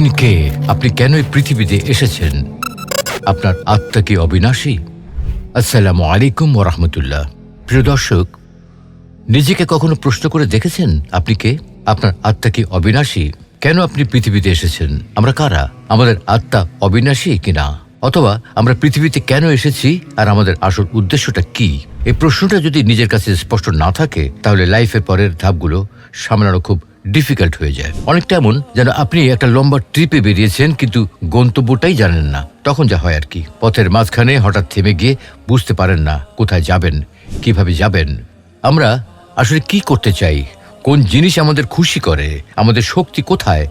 আপনি কে আপনি কেন এই পৃথিবীতে এসেছেন? আপনার আত্মা কি অবিনাশী? আসসালামু আলাইকুম ওরহমতুল্লাহ প্রিয় দর্শক, নিজেকে কখনো প্রশ্ন করে দেখেছেন? আপনি কে? আপনার আত্মা কি অবিনাশী? কেন আপনি পৃথিবীতে এসেছেন? আমরা কারা? আমাদের আত্মা অবিনাশী কিনা? অথবা আমরা পৃথিবীতে কেন এসেছি? আর আমাদের আসল উদ্দেশ্যটা কি? এই প্রশ্নটা যদি নিজের কাছে স্পষ্ট না থাকে, তাহলে লাইফের পরের ধাপগুলো সামলানো খুব ডিফিকাল্ট হয়ে যায়। অনেকটা এমন যেন আপনি একটা লম্বা ট্রিপে বেরিয়েছেন, কিন্তু গন্তব্যটাই জানেন না। তখন যা হয় আর কি। পথের মাঝখানে হঠাৎ থেমে গিয়ে বুঝতে পারেন না কোথায় যাবেন, কীভাবে যাবেন। আমরা আসলে কি করতে চাই? কোন জিনিস আমাদের খুশি করে? আমাদের শক্তি কোথায়?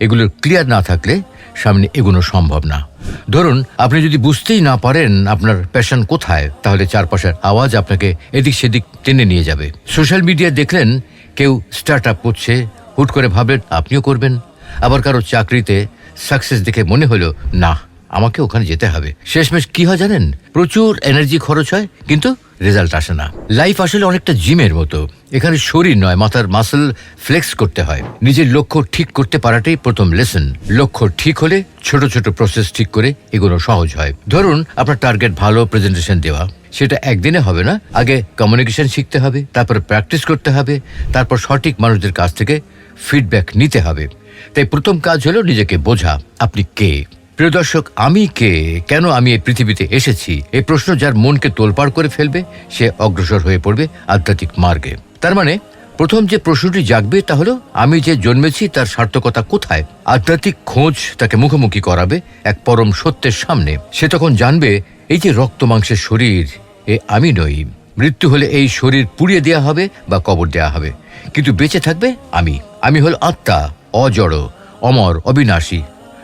এগুলোর ক্লিয়ার না থাকলে সামনে এগোনো সম্ভব না। ধরুন, আপনি যদি বুঝতেই না পারেন আপনার প্যাশন কোথায়, তাহলে চারপাশের আওয়াজ আপনাকে এদিক সেদিক টেনে নিয়ে যাবে। সোশ্যাল মিডিয়া দেখলেন কেউ স্টার্ট আপ করছে, হুট করে ভাবলেন আপনিও করবেন। আবার কারও চাকরিতে সাকসেস দেখে মনে হলো, না, আমাকে ওখানে যেতে হবে। শেষমেশ কি হয় জানেন? প্রচুর এনার্জি খরচ হয়, কিন্তু রেজাল্ট আসে না। লাইফ আসলে অনেকটা জিমের মতো। এখানে শরীর নয়, মাথার মাসল ফ্লেক্স করতে হয়। নিজের লক্ষ্য ঠিক করতে পারাটাই প্রথম লেসন লক্ষ্য ঠিক হলে ছোট ছোট প্রসেস ঠিক করে এগুলো সহজ হয়। ধরুন, আপনার টার্গেট ভালো প্রেজেন্টেশন দেওয়া। সেটা একদিনে হবে না। আগে কমিউনিকেশন শিখতে হবে, তারপর প্র্যাকটিস করতে হবে, তারপর সঠিক মানুষদের কাছ থেকে ফিডব্যাক নিতে হবে। তাই প্রথম কাজ হলো নিজেকে বোঝা, আপনি কে? প্রিয় দর্শক, আমি কে? কেন আমি এই পৃথিবীতে এসেছি? এই প্রশ্ন যার মনকে তোলপাড় করে ফেলবে, সে অগ্রসর হয়ে পড়বে আধ্যাত্মিক মার্গে। তার মানে প্রথম যে প্রশ্নটি জাগবে তা হলো, আমি যে জন্মেছি তার সার্থকতা কোথায়? আধ্যাত্মিক খোঁজ তাকে মুখোমুখি করাবে এক পরম সত্যের সামনে। সে তখন জানবে, এই যে রক্ত মাংসের শরীর, এ আমি নই। মৃত্যু হলে এই শরীর পুড়িয়ে দেয়া হবে বা কবর দেয়া হবে। কিন্তু বেঁচে থাকবে আমি। আমি হল আত্মা, অজড়, অমর, অবিনাশী।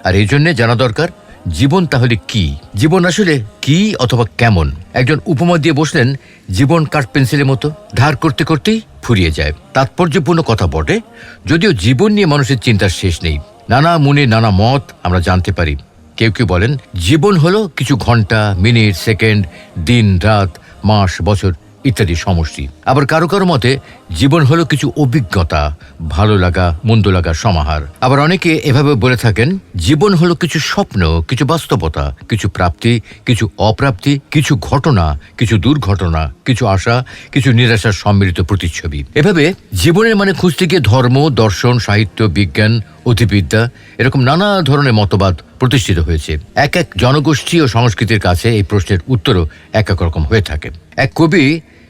আর এই জন্যে জানা দরকার, জীবন তাহলে কি? জীবন আসলে কি অথবা কেমন? একজন উপমা দিয়ে বসলেন, জীবন কাঠ পেন্সিলের মতো, ধার করতে করতেই ফুরিয়ে যায়। তাৎপর্যপূর্ণ কথা বটে, যদিও জীবন নিয়ে মানুষের চিন্তার শেষ নেই। নানা মনে, নানা মত আমরা জানতে পারি। কেউ কেউ বলেন, জীবন হলো কিছু ঘণ্টা, মিনিট, সেকেন্ড, দিন, রাত, মাস, বছর। ইত্যাদি সমষ্টি। আবার কারও কারও মতে, জীবন হলো কিছু অভিজ্ঞতা, ভালো লাগা, মন্দ লাগার সমাহার। আবার অনেকে এভাবে বলে থাকেন, জীবন হলো কিছু স্বপ্ন, কিছু বাস্তবতা, কিছু প্রাপ্তি, কিছু অপ্রাপ্তি, কিছু ঘটনা, কিছু দুর্ঘটনা, কিছু আশা, কিছু নিরাশার সম্মিলিত প্রতিচ্ছবি। এভাবে জীবনের মানে খুঁজতে গিয়ে ধর্ম, দর্শন, সাহিত্য, বিজ্ঞান, অধিবিদ্যা, এরকম নানা ধরনের মতবাদ প্রতিষ্ঠিত হয়েছে। এক এক জনগোষ্ঠী ও সংস্কৃতির কাছে এই প্রশ্নের উত্তরও এক এক রকম হয়ে থাকে। এক কবি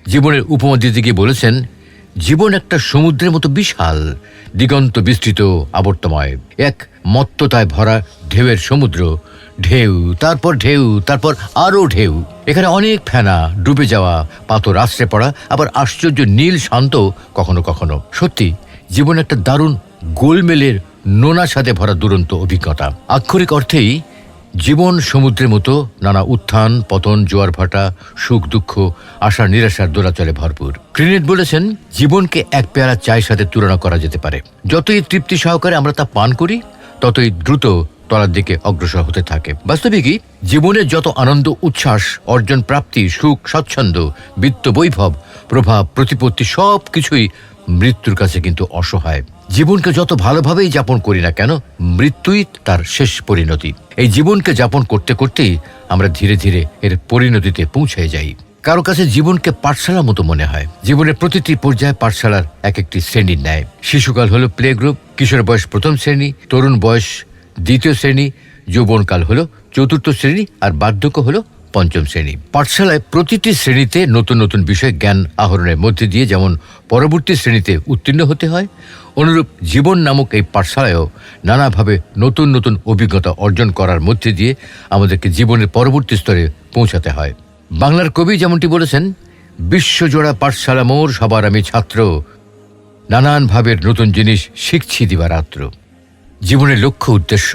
জীবনের উপমা দিতে গিয়ে বলেছেন, জীবন একটা সমুদ্রের মতো বিশাল, দিগন্ত বিস্তৃত, আবর্তময়। এক মত্ততায় ভরা ঢেউয়ের সমুদ্র, ঢেউ, তারপর ঢেউ, তারপর আরও ঢেউ। এখানে অনেক ফেনা, ডুবে যাওয়া, পাথর আশ্রে পড়া, আবার আশ্চর্য নীল শান্ত কখনো কখনো। সত্যি, জীবন একটা দারুণ গোলমেলের নোনা সাথে ভরা দুরন্ত অভিজ্ঞতা। আক্ষরিক অর্থেই জীবন সমুদ্রের মতো, নানা উত্থান, পতন, জোয়ার ভাটা, সুখ, দুঃখ, আশা, নিরাশার দোলাচলে ভরপুর। ক্রিনেট বলেছেন, জীবনকে এক পেয়ারা চায়ের সাথে তুলনা করা যেতে পারে। যতই তৃপ্তি সহকারে আমরা তা পান করি, ততই দ্রুত তলার দিকে অগ্রসর হতে থাকে। বাস্তবিকই, জীবনের যত আনন্দ, উচ্ছ্বাস, অর্জন, প্রাপ্তি, সুখ স্বচ্ছন্দ বিত্ত বৈভব প্রভাব, প্রতিপত্তি সব কিছুই মৃত্যুর কাছে কিন্তু অসহায়। জীবনকে যত ভালোভাবেই যাপন করি না কেন, মৃত্যুই তার শেষ পরিণতি। এই জীবনকে যাপন করতে করতেই আমরা ধীরে ধীরে এর পরিণতিতে পৌঁছে যাই। কারও কাছে জীবনকে পাঠশালা মতো মনে হয়। জীবনের প্রতিটি পর্যায়ে পাঠশালার এক একটি শ্রেণির ন্যায়। শিশুকাল হলো প্লে গ্রুপ, কিশোর বয়স প্রথম শ্রেণি, তরুণ বয়স দ্বিতীয় শ্রেণি, যৌবনকাল হলো চতুর্থ শ্রেণি, আর বার্ধক্য হলো পঞ্চম শ্রেণি। পাঠশালায় প্রতিটি শ্রেণীতে নতুন নতুন বিষয় জ্ঞান আহরণের মধ্যে দিয়ে যেমন পরবর্তী শ্রেণীতে উত্তীর্ণ হতে হয়, অনুরূপ জীবন নামক এই পাঠশালায়ও নানাভাবে নতুন নতুন অভিজ্ঞতা অর্জন করার মধ্যে দিয়ে আমাদেরকে জীবনের পরবর্তী স্তরে পৌঁছাতে হয়। বাংলার কবি যেমনটি বলেছেন, বিশ্বজোড়া পাঠশালা মোর, সবার আমি ছাত্র। নানান ভাবের নতুন জিনিস শিখছি দিবারাত্র। জীবনের লক্ষ্য উদ্দেশ্য।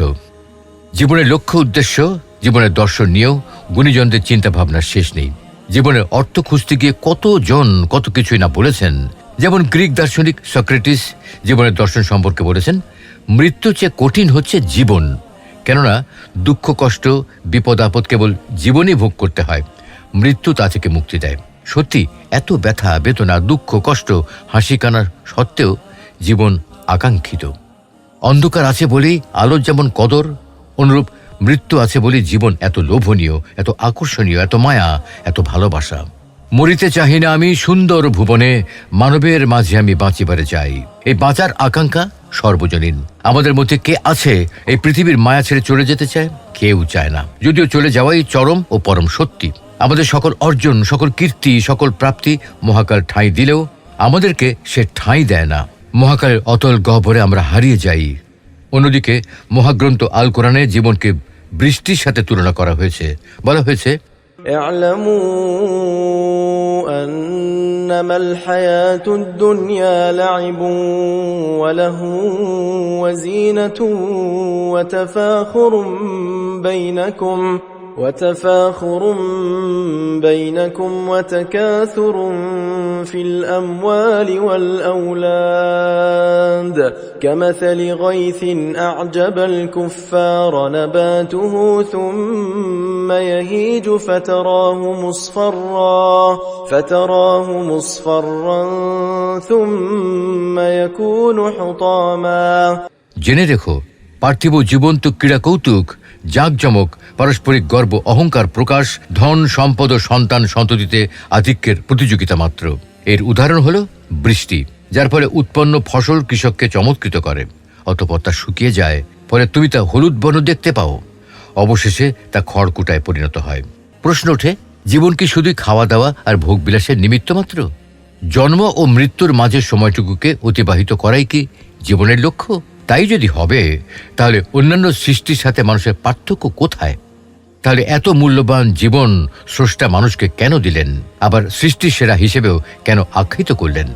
জীবনের লক্ষ্য উদ্দেশ্য, জীবনের দর্শন নিয়েও গুণীজনদের চিন্তা ভাবনার শেষ নেই। জীবনের অর্থ খুঁজতে গিয়ে কতজন কত কিছুই না বলেছেন। যেমন গ্রিক দার্শনিক সক্রেটিস জীবনের দর্শন সম্পর্কে বলেছেন, মৃত্যু চেয়ে কঠিন হচ্ছে জীবন। কেননা দুঃখ, কষ্ট, বিপদ, আপদ কেবল জীবনই ভোগ করতে হয়। মৃত্যু তা থেকে মুক্তি দেয়। সত্যি, এত ব্যথা, বেদনা, দুঃখ, কষ্ট, হাসি কানার সত্ত্বেও জীবন আকাঙ্ক্ষিত। অন্ধকার আছে বলেই আলোর যেমন কদর, অনুরূপ মৃত্যু আছে বলে জীবন এত লোভনীয়, এত আকর্ষণীয়, এত মায়া, এত ভালোবাসা। মরিতে চাহি না আমি সুন্দর ভুবনে, মানবের মাঝে আমি বাঁচিবারে চাই। এই বাঁচার আকাঙ্ক্ষা সর্বজনীন। আমাদের মধ্যে কে আছে এই পৃথিবীর মায়া ছেড়ে চলে যেতে চায়? কেউ চায় না। যদিও চলে যাওয়াই চরম ও পরম সত্যি। আমাদের সকল অর্জন, সকল কীর্তি, সকল প্রাপ্তি মহাকাল ঠাঁই দিলেও আমাদেরকে সে ঠাঁই দেয় না। মহাকালের অতল গহ্বরে আমরা হারিয়ে যাই। অন্যদিকে মহাগ্রন্থ আল কোরআনে জীবনকে বৃষ্টির সাথে তুলনা করা হয়েছে বলা হয়েছে اعلموا أنما الحياة الدنيا لعب وله وزينة وتفاخر بينكم وتفاخر بينكم وتكاثر في الأموال والأولاد كمثل غيث أعجب الكفار نباته ثم يهيج فتراه مصفرا فتراه مصفرا ثم يكون حطاما জেনে রেখো পার্থিব জীবন্ত ক্রীড়া কৌতুক জাঁকজমক, পারস্পরিক গর্ব, অহংকার প্রকাশ, ধন, সম্পদ ও সন্তান সন্ততিতে আধিক্যের প্রতিযোগিতা মাত্র। এর উদাহরণ হল বৃষ্টি, যার ফলে উৎপন্ন ফসল কৃষককে চমৎকৃত করে। অতপর তা শুকিয়ে যায়, ফলে তুমি তা হলুদ বর্ণ দেখতে পাও। অবশেষে তা খড়কুটায় পরিণত হয়। প্রশ্ন ওঠে, জীবন কি শুধুই খাওয়া দাওয়া আর ভোগ বিলাসের নিমিত্ত মাত্র? জন্ম ও মৃত্যুর মাঝে সময়টুকুকে অতিবাহিত করাই কি জীবনের লক্ষ্য? তাই যদি হবে, তাহলে অন্যান্য সৃষ্টির সাথে মানুষের পার্থক্য কোথায়? তাহলে এত মূল্যবান জীবন স্রষ্টা মানুষকে কেন দিলেন? আবার সৃষ্টির সেরা হিসেবেও কেন আখ্যিত করলেন?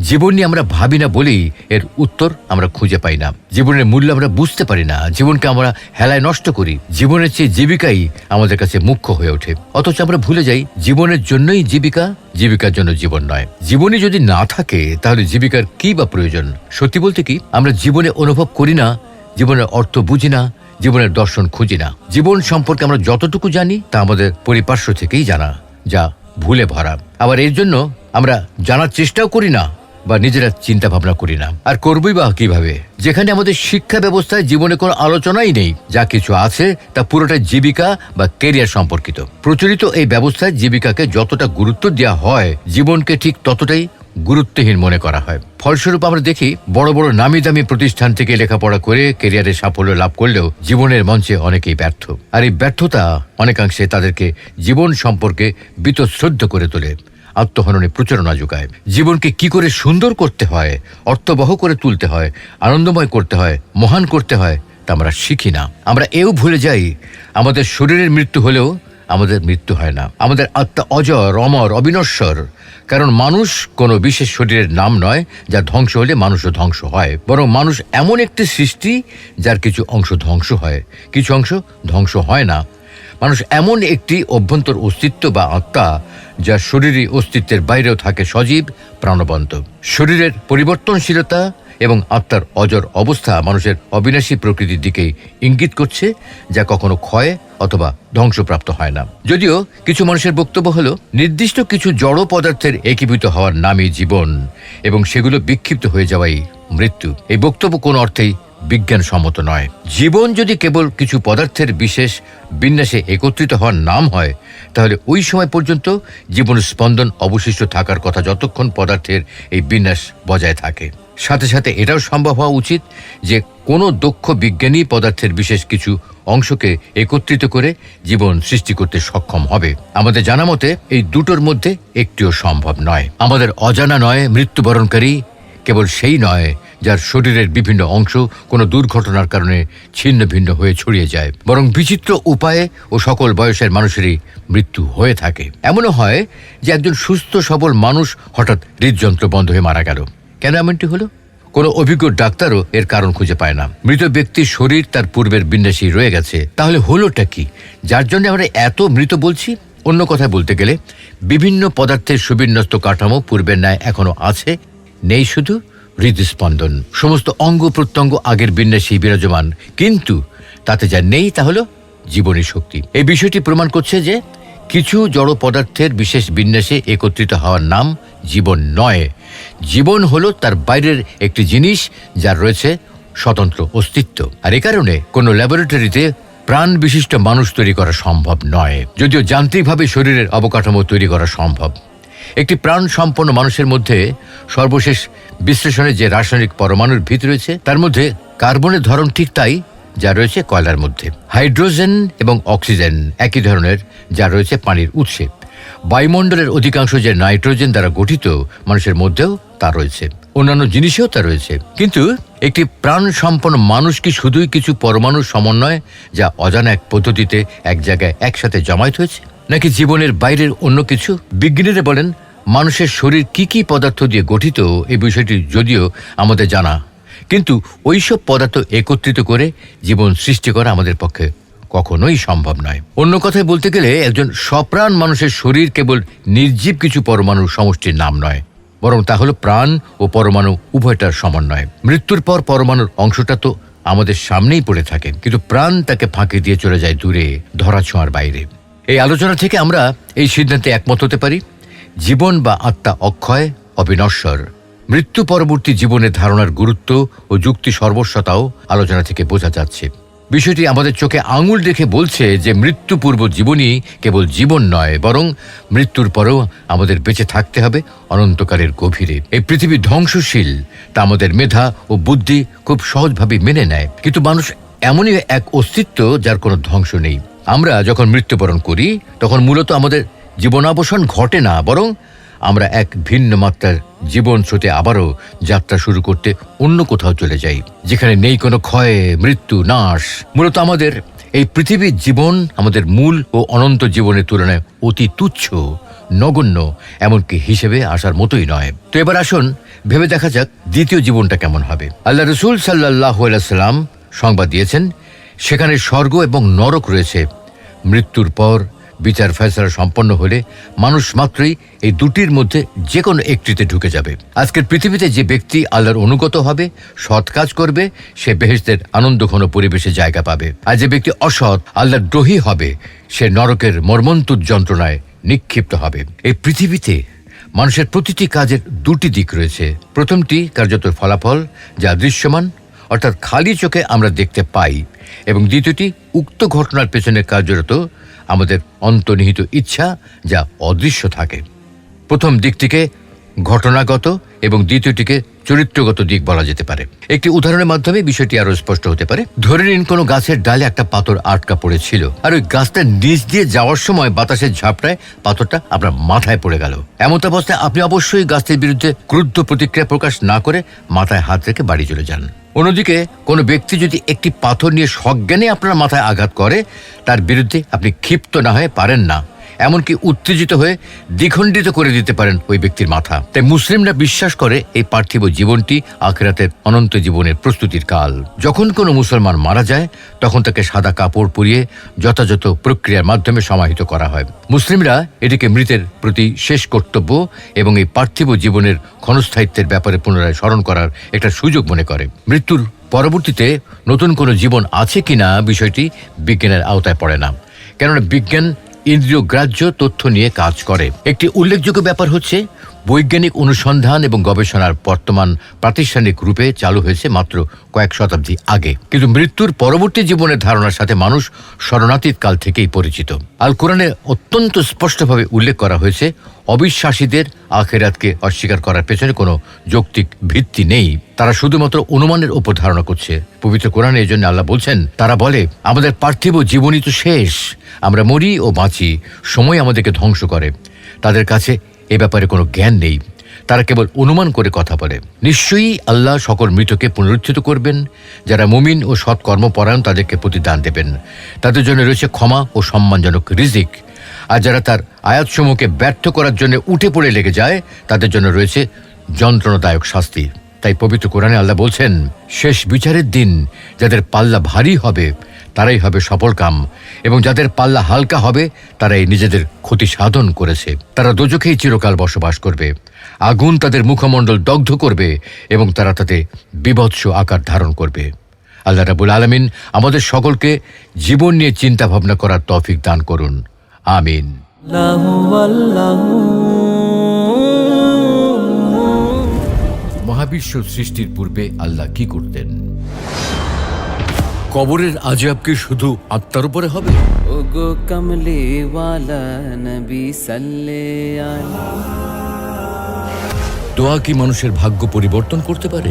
জীবন নিয়ে আমরা ভাবি না বলেই এর উত্তর আমরা খুঁজে পাই না। জীবনের মূল্য আমরা বুঝতে পারি না। জীবনকে আমরা হেলায় নষ্ট করি। জীবনের চেয়ে জীবিকাই আমাদের কাছে মুখ্য হয়ে ওঠে। অথচ আমরা ভুলে যাই, জীবনের জন্যই জীবিকা জীবিকার জন্য জীবন নয়। জীবনই যদি না থাকে, তাহলে জীবিকার কি বা প্রয়োজন? সত্যি বলতে কি, আমরা জীবনে অনুভব করি না, জীবনের অর্থ বুঝি না, জীবনের দর্শন খুঁজি না। জীবন সম্পর্কে আমরা যতটুকু জানি, তা আমাদের পরিপার্শ্ব থেকেই জানা, যা ভুলে ভরা। আবার এর জন্য আমরা জানার চেষ্টাও করি না। বা নিজেরা চিন্তা ভাবনা করি না। আর করবই বা কীভাবে? যেখানে আমাদের শিক্ষা ব্যবস্থায় জীবনে কোনো আলোচনাই নেই, যা কিছু আছে তা পুরোটা জীবিকা বা কেরিয়ার সম্পর্কিত। প্রচলিত এই ব্যবস্থায় জীবিকাকে যতটা গুরুত্ব দেওয়া হয়, জীবনকে ঠিক ততটাই গুরুত্বহীন মনে করা হয়। ফলস্বরূপ আমরা দেখি, বড় বড় নামি দামি প্রতিষ্ঠান থেকে লেখাপড়া করে কেরিয়ারে সাফল্য লাভ করলেও জীবনের মঞ্চে অনেকেই ব্যর্থ। আর এই ব্যর্থতা অনেকাংশে তাদেরকে জীবন সম্পর্কে বীতশ্রদ্ধ করে তোলে। আত্মহননে প্রচারণা যোগায়। জীবনকে কি করে সুন্দর করতে হয়, অর্থবহ করে তুলতে হয়, আনন্দময় করতে হয়, মহান করতে হয়, তা আমরা শিখি না। আমরা এও ভুলে যাই, আমাদের শরীরের মৃত্যু হলেও আমাদের মৃত্যু হয় না। আমাদের আত্মা অজর, অমর, অবিনশ্বর। কারণ মানুষ কোনো বিশেষ শরীরের নাম নয়, যা ধ্বংস হলে মানুষও ধ্বংস হয়। বরং মানুষ এমন একটি সৃষ্টি, যার কিছু অংশ ধ্বংস হয়। কিছু অংশ ধ্বংস হয় না। মানুষ এমন একটি অভ্যন্তর অস্তিত্ব বা আত্মা যা শরীরী অস্তিত্বের বাইরেও থাকে সজীব, প্রাণবন্ত। শরীরের পরিবর্তনশীলতা এবং আত্মার অজর অবস্থা মানুষের অবিনাশী প্রকৃতির দিকে ইঙ্গিত করছে, যা কখনো ক্ষয় অথবা ধ্বংসপ্রাপ্ত হয় না। যদিও কিছু মানুষের বক্তব্য হলো, নির্দিষ্ট কিছু জড় পদার্থের একীভূত হওয়ার নামই জীবন এবং সেগুলো বিক্ষিপ্ত হয়ে যাওয়াই মৃত্যু। এই বক্তব্য কোন অর্থেই বিজ্ঞানসম্মত নয়। জীবন যদি কেবল কিছু পদার্থের বিশেষ বিন্যাসে একত্রিত হওয়ার নাম হয়, তাহলে ওই সময় পর্যন্ত জীবন স্পন্দন অবশিষ্ট থাকার কথা যতক্ষণ পদার্থের এই বিন্যাস বজায় থাকে। সাথে সাথে এটাও সম্ভব হওয়া উচিত যে কোনো দক্ষ বিজ্ঞানী পদার্থের বিশেষ কিছু অংশকে একত্রিত করে জীবন সৃষ্টি করতে সক্ষম হবে। আমাদের জানা মতে, এই দুটোর মধ্যে একটিও সম্ভব নয়। আমাদের অজানা নয়, মৃত্যুবরণকারী কেবল সেই নয় যার শরীরের বিভিন্ন অংশ কোনো দুর্ঘটনার কারণে ছিন্ন ভিন্ন হয়ে ছড়িয়ে যায়, বরং বিচিত্র উপায়ে ও সকল বয়সের মানুষেরই মৃত্যু হয়ে থাকে। এমনও হয় যে একজন সুস্থ, সবল মানুষ হঠাৎ হৃদযন্ত্র বন্ধ হয়ে মারা গেল। কেন এমনটি হলো? কোনো অভিজ্ঞ ডাক্তারও এর কারণ খুঁজে পায় না। মৃত ব্যক্তির শরীর তার পূর্বের বিন্যাসী রয়ে গেছে। তাহলে হলোটা কি? যার জন্য আমরা এত মৃত বলছি? অন্য কথায় বলতে গেলে, বিভিন্ন পদার্থের সুবিন্যস্ত কাঠামো পূর্বের ন্যায় এখনও আছে, নেই শুধু হৃদস্পন্দন, সমস্ত অঙ্গ প্রত্যঙ্গ আগের বিন্যাসী বিরাজমান। কিন্তু তাতে যা নেই তা হলো জীবনী শক্তি। এই বিষয়টি প্রমাণ করছে যে কিছু জড় পদার্থের বিশেষ বিন্যাসে একত্রিত হওয়ার নাম জীবন নয়। জীবন হলো তার বাইরের একটি জিনিস যার রয়েছে স্বতন্ত্র অস্তিত্ব। আর এ কারণে কোনো ল্যাবরেটরিতে প্রাণ বিশিষ্ট মানুষ তৈরি করা সম্ভব নয়। যদিও যান্ত্রিকভাবে শরীরের অবকাঠামো তৈরি করা সম্ভব। একটি প্রাণ সম্পন্ন মানুষের মধ্যে সর্বশেষ বিশ্লেষণে যে রাসায়নিক পরমাণুর ভিত রয়েছে, তার মধ্যে কার্বনের ধরন ঠিক তাই, যা রয়েছে কয়লার মধ্যে। হাইড্রোজেন এবং অক্সিজেন একই ধরনের, যা রয়েছে পানির উৎসে। বায়ুমণ্ডলের অধিকাংশ যে নাইট্রোজেন দ্বারা গঠিত মানুষের মধ্যেও তা রয়েছে। অন্যান্য জিনিসেও তা রয়েছে। কিন্তু একটি প্রাণ সম্পন্ন মানুষ কি শুধুই কিছু পরমাণুর সমন্বয়, যা অজানা এক পদ্ধতিতে এক জায়গায় একসাথে জমায়েত হয়েছে? নাকি জীবনের বাইরের অন্য কিছু? বিজ্ঞানীরা বলেন, মানুষের শরীর কি কি পদার্থ দিয়ে গঠিত, এই বিষয়টি যদিও আমাদের জানা। কিন্তু ওইসব পদার্থ একত্রিত করে জীবন সৃষ্টি করা আমাদের পক্ষে কখনোই সম্ভব নয়। অন্য কথায় বলতে গেলে, একজন সপ্রাণ মানুষের শরীর কেবল নির্জীব কিছু পরমাণুর সমষ্টির নাম নয়, বরং তা হলো প্রাণ ও পরমাণু উভয়টার সমন্বয়। মৃত্যুর পর পরমাণুর অংশটা তো আমাদের সামনেই পড়ে থাকে, কিন্তু প্রাণ তাকে ফাঁকি দিয়ে চলে যায় দূরে ধরা ছোঁয়ার বাইরে। এই আলোচনা থেকে আমরা এই সিদ্ধান্তে একমত হতে পারি, জীবন বা আত্মা অক্ষয়, অবিনশ্বর। মৃত্যু পরবর্তী জীবনের ধারণার গুরুত্ব ও যুক্তি সর্বস্বতাও আলোচনা থেকে বোঝা যাচ্ছে। বিষয়টি আমাদের চোখে আঙুল দেখে বলছে যে মৃত্যু পূর্ব জীবনই কেবল জীবন নয়, বরং মৃত্যুর পরেও আমাদের বেঁচে থাকতে হবে অনন্তকালের গভীরে। এই পৃথিবী ধ্বংসশীল, তা আমাদের মেধা ও বুদ্ধি খুব সহজভাবে মেনে নেয়। কিন্তু মানুষ এমনই এক অস্তিত্ব যার কোনো ধ্বংস নেই। আমরা যখন মৃত্যুবরণ করি, তখন মূলত আমাদের জীবনাবসান ঘটে না, বরং আমরা এক ভিন্ন মাত্রার জীবন স্রোতে আবারও যাত্রা শুরু করতে অন্য কোথাও চলে যাই, যেখানে নেই কোনো ক্ষয়, মৃত্যু, নাশ। মূলত আমাদের এই পৃথিবীর জীবন আমাদের মূল ও অনন্ত জীবনের তুলনায় অতি তুচ্ছ, নগণ্য, এমনকি হিসেবে আসার মতোই নয়। তো এবার আসুন, ভেবে দেখা যাক দ্বিতীয় জীবনটা কেমন হবে। আল্লাহ রসুল সাল্লাহ সাল্লাম সংবাদ দিয়েছেন সেখানে স্বর্গ এবং নরক রয়েছে। মৃত্যুর পর বিচার ফেসলা সম্পন্ন হলে মানুষ মাত্রই এই দুটির মধ্যে যে কোনো একটিতে ঢুকে যাবে। আজকের পৃথিবীতে যে ব্যক্তি আল্লাহর অনুগত হবে, সৎ কাজ করবে, সে বেহেস্তের আনন্দঘন পরিবেশে জায়গা পাবে। আর যে ব্যক্তি অসৎ, আল্লাহর দ্রোহী হবে, সে নরকের মর্মন্তুর যন্ত্রণায় নিক্ষিপ্ত হবে। এই পৃথিবীতে মানুষের প্রতিটি কাজের দুটি দিক রয়েছে। প্রথমটি কার্যত ফলাফল, যা দৃশ্যমান অর্থাৎ খালি চোখে আমরা দেখতে পাই। এবং দ্বিতীয়টি, উক্ত ঘটনার পেছনে কার্যরত আমাদের অন্তর্নিহিত ইচ্ছা যা অদৃশ্য থাকে। প্রথম দিকটিকে ঘটনাগত এবং দ্বিতীয়টিকে চরিত্রগত দিক বলা যেতে পারে। একটি উদাহরণের মাধ্যমে বিষয়টি আরও স্পষ্ট হতে পারে। ধরে নিন কোনো গাছের ডালে একটা পাথর আটকা পড়েছিল আর ওই গাছটা নিচ দিয়ে যাওয়ার সময় বাতাসের ঝাপটায় পাথরটা আপনার মাথায় পড়ে গেল। এমন অবস্থায় আপনি অবশ্যই গাছটির বিরুদ্ধে ক্রুদ্ধ প্রতিক্রিয়া প্রকাশ না করে মাথায় হাত রেখে বাড়ি চলে যান। অন্যদিকে, কোনো ব্যক্তি যদি একটি পাথর নিয়ে সজ্ঞানে আপনার মাথায় আঘাত করে, তার বিরুদ্ধে আপনি ক্ষিপ্ত না হয়ে পারেন না। এমনকি উত্তেজিত হয়ে দ্বিখণ্ডিত করে দিতে পারেন ওই ব্যক্তির মাথা। তাই মুসলিমরা বিশ্বাস করে এই পার্থিব জীবনটি আখেরাতের অনন্ত জীবনের প্রস্তুতির কাল। যখন কোনো মুসলমান মারা যায়, তখন তাকে সাদা কাপড় পরিয়ে যথাযথ প্রক্রিয়ার মাধ্যমে সমাহিত করা হয়। মুসলিমরা এটিকে মৃতের প্রতি শেষ কর্তব্য এবং এই পার্থিব জীবনের ক্ষণস্থায়িত্বের ব্যাপারে পুনরায় স্মরণ করার একটা সুযোগ মনে করে। মৃত্যুর পরবর্তীতে নতুন কোনো জীবন আছে কিনা বিষয়টি বিজ্ঞানের আওতায় পড়ে না। কেননা বিজ্ঞান ইন্দ্রিয় গ্রাহ্য তথ্য নিয়ে কাজ করে। একটি উল্লেখযোগ্য ব্যাপার হচ্ছে, বৈজ্ঞানিক অনুসন্ধান এবং গবেষণার বর্তমান প্রাতিষ্ঠানিক রূপে চালু হয়েছে মাত্র কয়েক শতাব্দী আগে। কিন্তু মৃত্যুর পরবর্তী জীবনের ধারণার সাথে মানুষ শরণাতীত কাল থেকেই পরিচিত। আল কোরআনে অত্যন্ত স্পষ্টভাবে উল্লেখ করা হয়েছে অবিশ্বাসীদের আখেরাতকে অস্বীকার করার পেছনে কোনো যৌক্তিক ভিত্তি নেই। তারা শুধুমাত্র অনুমানের উপর ধারণা করছে। পবিত্র কোরআনে এই জন্য আল্লাহ বলছেন, তারা বলে, আমাদের পার্থিব জীবনই তো শেষ। আমরা মরি ও বাঁচি, সময় আমাদেরকে ধ্বংস করে। তাদের কাছে এ ব্যাপারে কোনো জ্ঞান নেই। তারা কেবল অনুমান করে কথা বলে। নিশ্চয়ই আল্লাহ সকল মৃতকে পুনরুত্থিত করবেন। যারা মুমিন ও সৎ কর্মপরায়ণ তাদেরকে প্রতিদান দেবেন। তাদের জন্য রয়েছে ক্ষমা ও সম্মানজনক রিজিক। আর যারা তার আয়াতসমূহকে ব্যর্থ করার জন্য উঠে পড়ে লেগে যায়, তাদের জন্য রয়েছে যন্ত্রণাদায়ক শাস্তি। তাই পবিত্র কোরআনে আল্লাহ বলছেন, শেষ বিচারের দিন যাদের পাল্লা ভারী হবে, তারাই হবে সফলকাম এবং যাদের পাল্লা হালকা হবে, তারাই নিজেদের ক্ষতি সাধন করেছে। তারা দোজখেই চিরকাল বসবাস করবে। আগুন তাদের মুখমণ্ডল দগ্ধ করবে, এবং তারা তাতে বিভৎস আকার ধারণ করবে। আল্লাহ রাবুল আলমিন আমাদের সকলকে জীবন নিয়ে চিন্তা ভাবনা করার তৌফিক দান করুন। আমিন। মহাবিশ্ব সৃষ্টির পূর্বে আল্লাহ কি করতেন? কবরের আজাব কি শুধু আত্মার উপরে হবে? ওগো কমলে নবী সাল্লে দোয়া কি মানুষের ভাগ্য পরিবর্তন করতে পারে?